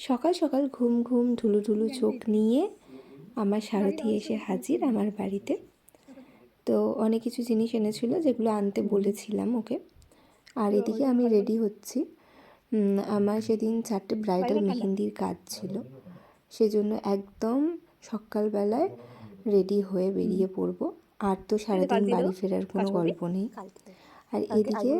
সকাল সকাল ঘুম ঘুম ঢুলু ঢুলু চোখ নিয়ে আমার সারথি এসে হাজির আমার বাড়িতে। তো অনেক কিছু জিনিস এনেছিল যেগুলো আনতে বলেছিলাম ওকে। আর এদিকে আমি রেডি হচ্ছি। আমার সেদিন চারটে ব্রাইডাল মেহেন্দির কাজ ছিল। সেজন্য একদম সকালবেলায় রেডি হয়ে বেরিয়ে পড়ব। আর তো সারাদিন বাড়ি ফেরার কোনো গল্প নেই। আর এদিকে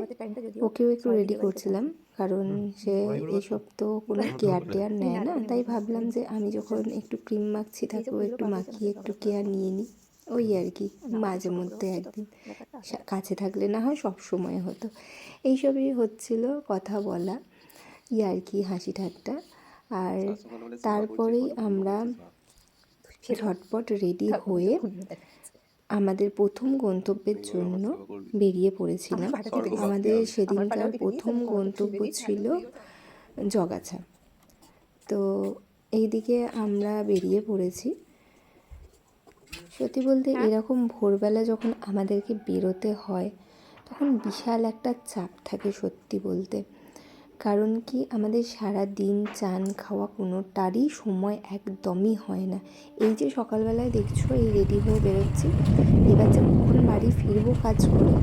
ওকেও একটু রেডি করছিলাম। কারণ সে এসব তো কোনো কেয়ার টেয়ার নেয় না। তাই ভাবলাম যে আমি যখন একটু ক্রিম মাখছি তাকেও একটু মাখিয়ে একটু কেয়ার নিয়ে নিই। ওই আর কি মাঝে মধ্যে একদিন কাছে থাকলে না হয় সব সময় হতো। এইসবই হচ্ছিল কথা বলা। ই আর কি হাসি ঠাট্টা। আর তারপরেই আমরা ঝটপট রেডি হয়ে আমাদের প্রথম গন্তব্যের জন্য বেরিয়ে পড়েছিলাম। আমাদের সেদিনকার প্রথম গন্তব্য ছিল জগাছা। তো এইদিকে আমরা বেরিয়ে পড়েছি। সত্যি বলতে এরকম ভোরবেলা যখন আমাদেরকে বেরোতে হয় তখন বিশাল একটা চাপ থাকে সত্যি বলতে। কারণ কি আমাদের সারা দিন চান খাওয়া কোনোটারই সময় একদমই হয় না। এই যে সকালবেলায় দেখছ এই রেডি হয়ে বেরোচ্ছি। এবার যে কখন বাড়ি ফিরবো কাজ করে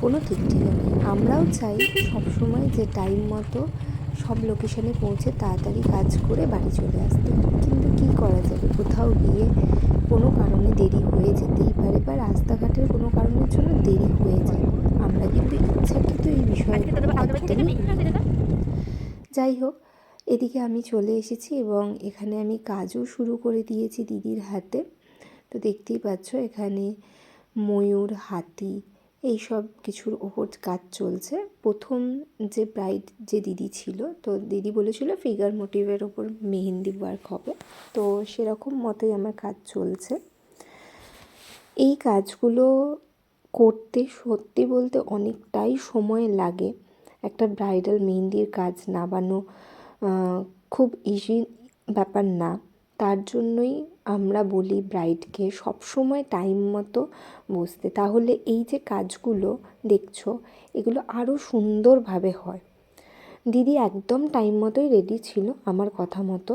কোনো ঠিক ঠিকানা নেই। আমরাও চাই সবসময় যে টাইম মতো সব লোকেশনে পৌঁছে তাড়াতাড়ি কাজ করে বাড়ি চলে আসতে। কিন্তু কি করা যাবে? কোথাও গিয়ে কোনো কারণে দেরি হয়ে যেতেই পারে বা রাস্তাঘাটের কোনো কারণের জন্য দেরি হয়ে যায়। আমরা কিন্তু ইচ্ছাকৃত এই বিষয়ে। যাই হোক, এদিকে আমি চলে এসেছি এবং এখানে আমি কাজও শুরু করে দিয়েছি দিদির হাতে। তো দেখতেই পাচ্ছ, এখানে ময়ূর, হাতি, এই সব কিছুর ওপর কাজ চলছে। প্রথম যে ব্রাইড যে দিদি ছিল, তো দিদি বলেছিল ফিগার মোটিভের ওপর মেহেন্দি ওয়ার্ক হবে। তো সেরকম মতোই আমার কাজ চলছে। এই কাজগুলো করতে সত্যি বলতে অনেকটাই সময় লাগে। একটা ব্রাইডাল মেহেন্দির কাজ নামানো খুব ইজি ব্যাপার না। তার জন্যই আমরা বলি ব্রাইডকে সবসময় টাইম মতো বসতে। তাহলে এই যে কাজগুলো দেখছ, এগুলো আরও সুন্দরভাবে হয়। দিদি একদম টাইম মতোই রেডি ছিল আমার কথা মতো।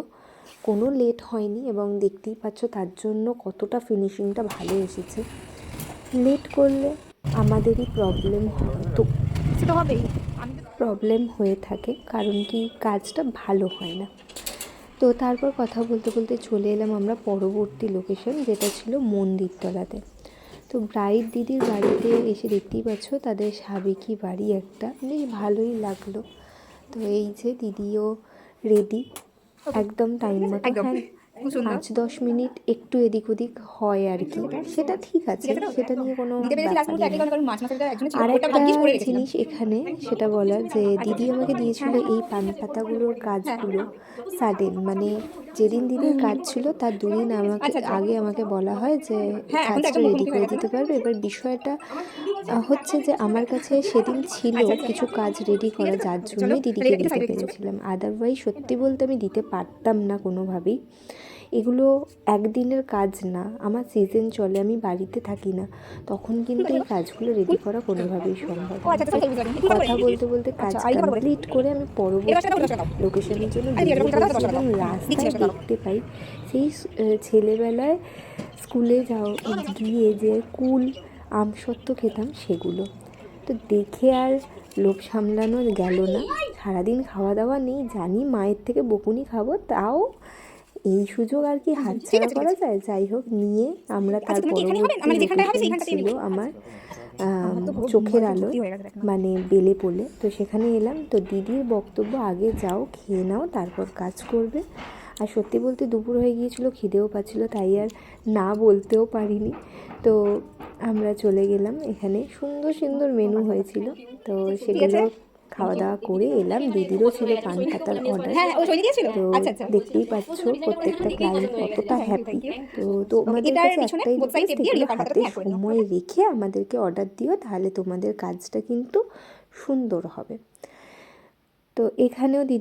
কোনো লেট হয়নি এবং দেখতেই পাচ্ছ তার জন্য কতটা ফিনিশিংটা ভালো এসেছে। লেট করলে আমাদেরই প্রবলেম হতো সেটা হবেই। তো প্রবলেম হয়ে থাকে কারণ কি কাজটা ভালো হয় না। তো তারপর কথা বলতে বলতে চলে এলাম আমরা পরবর্তী লোকেশন যেটা ছিল মন্দিরতলাতে। তো ব্রাইড দিদির বাড়িতে এসে দেখতেই পাচ্ছ তাদের সাবেকি বাড়ি একটা। বেশ ভালোই লাগল। তো এই যে দিদিও রেডি একদম টাইম মতো। হ্যাঁ। পাঁচ দশ মিনিট একটু এদিক ওদিক হয় আর কি। সেটা ঠিক আছে? সেটা নিয়ে কোনো আর একটা জিনিস এখানে সেটা বলার যে দিদি আমাকে দিয়েছিল এই পান পাতাগুলোর কাজগুলো সাডেন মানে যেদিন দিদির কাজ ছিল তার দুদিন আমাকে আচ্ছা, আচ্ছা। আগে আমাকে বলা হয় যে হ্যাঁ, কাজটা রেডি করে দিতে পারবে। এবার বিষয়টা হচ্ছে যে আমার কাছে সেদিন ছিল আচ্ছা, আচ্ছা। কিছু কাজ রেডি করা যার জন্যই দিদিকে দিতে। পেরেছিলাম আদারওয়াইজ সত্যি বলতে আমি দিতে পারতাম না কোনোভাবেই এগুলো একদিনের কাজ না আমার সিজন চলে আমি বাড়িতে থাকি না তখন কিন্তু এই কাজগুলো রেডি করা কোনোভাবেই সম্ভব আচ্ছা কথা বলতে বলতে কাজ। কমপ্লিট করে আমি পরবর্তী লোকেশনের জন্য এবং রাস্তায়। দেখতে পাই সেই ছেলেবেলায় স্কুলে যাও গিয়ে যে কুল আমসত্ত্ব খেতাম সেগুলো। তো দেখে আর লোভ সামলানো গেল না। সারাদিন খাওয়া দাওয়া নেই জানি মায়ের থেকে বকুনি খাব তাও এই সুযোগ আর কি হাতছাড়া করা যায়? যাই হোক নিয়ে আমরা তার এখানে হবে? পরবর্তী ছিল আমার পুরো চোখের আলো। মানে বেলে পোলে তো সেখানে এলাম। তো দিদির বক্তব্য আগে যাও খেয়ে নাও তারপর কাজ করবে। আর সত্যি বলতে দুপুর হয়ে গিয়েছিল খিদেও পাচ্ছিল তাই আর না বলতেও পারিনি। তো আমরা চলে গেলাম এখানে। সুন্দর সুন্দর মেনু হয়েছিল। তো সেগুলো খাওয়া দাওয়া করে এলাম। দিদিরও ছিল পান পাতার অর্ডার হ্যাঁ তো আচ্ছা আচ্ছা। দেখতেই পাচ্ছ প্রত্যেকটা ক্লায়েন্ট কতটা হ্যাপি তো তোমাদের কাছে একটাই রিকোয়েস্ট হাতে। সময় রেখে আমাদেরকে অর্ডার দিও তাহলে তোমাদের কাজটা কিন্তু সুন্দর হবে। তো এখানেও দিদি